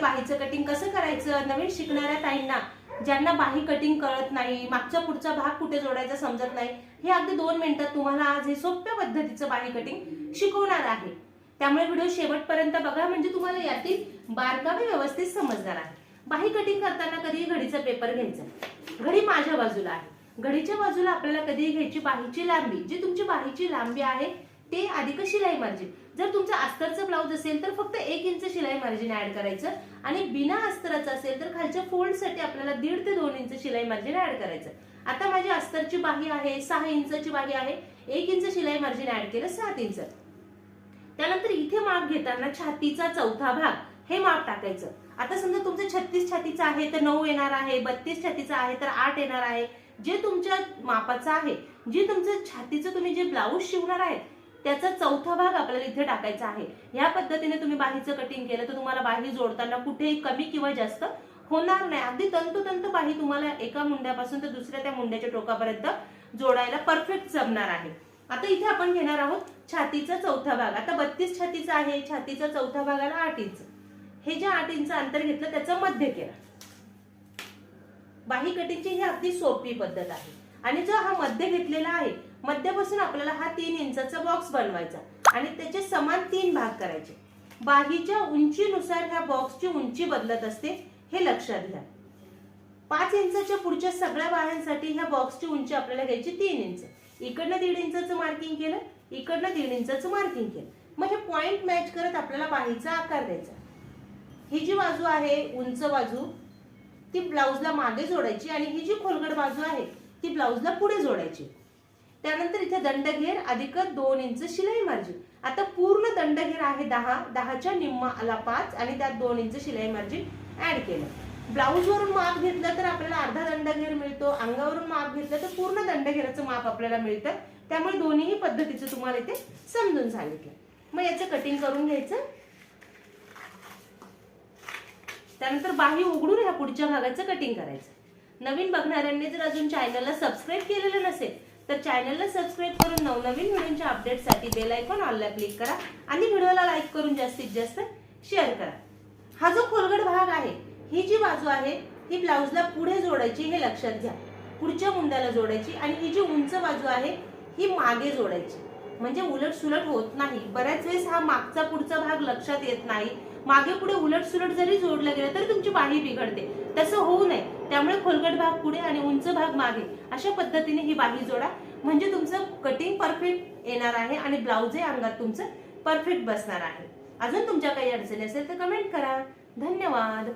बाहेर कटिंग कसं करायचं? नवीन शिकणाऱ्या ताईंना ज्यांना बाही कटिंग कळत नाही मागचा पुढचा भाग कुठे जोडायचा समजत नाही हे अगदी दोन मिनिटात तुम्हाला आज हे सोप्या पद्धतीचं बाही कटिंग शिकवणार आहे. त्यामुळे व्हिडिओ शेवटपर्यंत बघा म्हणजे तुम्हाला यातील बारकावे व्यवस्थित समजणार आहे. बाही कटिंग करताना कधी घडीचा पेपर घ्यायचा घडी माझ्या बाजूला आहे. घडीच्या बाजूला आपल्याला कधी घ्यायची बाहीची लांबी जी तुमची बाहीची लांबी आहे ते अधिक शिलाई मार्जिन जर तुमचं अस्तरचं ब्लाऊज असेल तर फक्त एक इंच शिलाई मार्जिन ऍड करायचं आणि बिना अस्तराचं असेल तर खालच्या फोल्डसाठी आपल्याला दीड ते दोन इंच शिलाई मार्जिन ऍड करायचं. आता माझी अस्तरची बाही आहे सहा इंचची बाही आहे. एक इंच शिलाई मार्जिन ऍड केलं सात इंच त्यानंतर इथे माप घेताना छातीचा चौथा भाग हे माप टाकायचं. आता समजा तुमचं छत्तीस छातीचं आहे तर नऊ येणार आहे बत्तीस छातीचं आहे तर आठ येणार आहे. जे तुमच्या मापाचं आहे जे तुमचं छातीचं तुम्ही जे ब्लाऊज शिवणार आहे त्याचा चौथा भाग आपल्याला इथे टाकायचा आहे. या पद्धतीने तुम्ही बाहीचं कटिंग केलं तर तुम्हाला बाही जोडताना कुठेही कमी किंवा जास्त होणार नाही. अगदी तंतोतंत बाही तुम्हाला एका मुंड्यापासून तर दुसऱ्या त्या मुंड्याच्या टोकापर्यंत जोडायला परफेक्ट जमणार आहे. आता इथे आपण घेणार आहोत छातीचा चौथा भाग. आता बत्तीस छातीचा आहे. छातीचा चौथा भागाला आठ इंच. हे जे आठ इंच अंतर घेतलं त्याचं मध्य केलं. बाही कटिंगची ही अगदी सोपी पद्धत आहे. आणि जो हा मध्य घेतलेला आहे मध्यापासून आपल्याला हा तीन इंचाचा बॉक्स बनवायचा आणि त्याचे समान तीन भाग करायचे. बाहीच्या उंचीनुसार ह्या बॉक्सची उंची बदलत असते हे लक्षात घ्या. पाच इंचाच्या पुढच्या सगळ्या बाह्यांसाठी ह्या बॉक्सची उंची आपल्याला घ्यायची तीन इंच. इकडनं दीड इंचाचं मार्किंग केलं इकडनं दीड इंचाचं मार्किंग केलं. मग हे पॉइंट मॅच करत आपल्याला बाहीचा आकार द्यायचा. ही जी बाजू आहे उंच बाजू ती ब्लाऊजला मागे जोडायची आणि ही जी खोलगड बाजू आहे ती ब्लाऊजला पुढे जोडायची. त्यानंतर इथे दंडघेर अधिक दोन इंच शिलाई मार्जिन. आता पूर्ण दंडघेर आहे दहा दहाच्या निम्माला पाच आणि त्यात दोन इंच शिलाई मार्जिन ऍड केलं. ब्लाऊज वरून माप घेतलं तर आपल्याला अर्धा दंडघेर मिळतो अंगावरून माप घेतलं तर पूर्ण दंडघेराचं माप आपल्याला मिळतं. त्यामुळे दोन्ही पद्धतीचं तुम्हाला इथे समजून सांगितलं. मग याचं कटिंग करून घ्यायचं. त्यानंतर बाही उघडून ह्या पुढच्या भागाचं कटिंग करायचं. नवीन बघणाऱ्यांनी जर अजून चॅनलला सबस्क्राईब केलेलं नसेल तर चॅनलला सबस्क्राईब करून नवनवीन व्हिडिओच्या अपडेटसाठी बेल आयकॉन ऑलला क्लिक करा आणि व्हिडिओला लाईक करून जास्तीत जास्त शेअर करा. हा जो खोलगड भाग आहे ही जी बाजू आहे ही ब्लाऊजला पुढे जोडायची हे लक्षात घ्या. पुढच्या मुंड्याला जोडायची आणि ही जी उंच बाजू आहे ही मागे जोडायची. म्हणजे उलट सुलट होत नाही. बऱ्याच वेळेस हा मागचा पुढचा भाग लक्षात येत नाही. मागे पुढे उलट सुलट जरी जोडलं गेलं तर तुमची बाही बिघडते. तसं होऊ नये. त्यामुळे खोलगट भाग पुढे आणि उंच भाग मागे. अशा पद्धतीने ही बाही जोडा. म्हणजे तुमचं कटिंग परफेक्ट येणार आहे आणि ब्लाऊजही अंगात तुमचं परफेक्ट बसणार आहे. अजून तुमच्या काही अडचणी असेल तर कमेंट करा. धन्यवाद.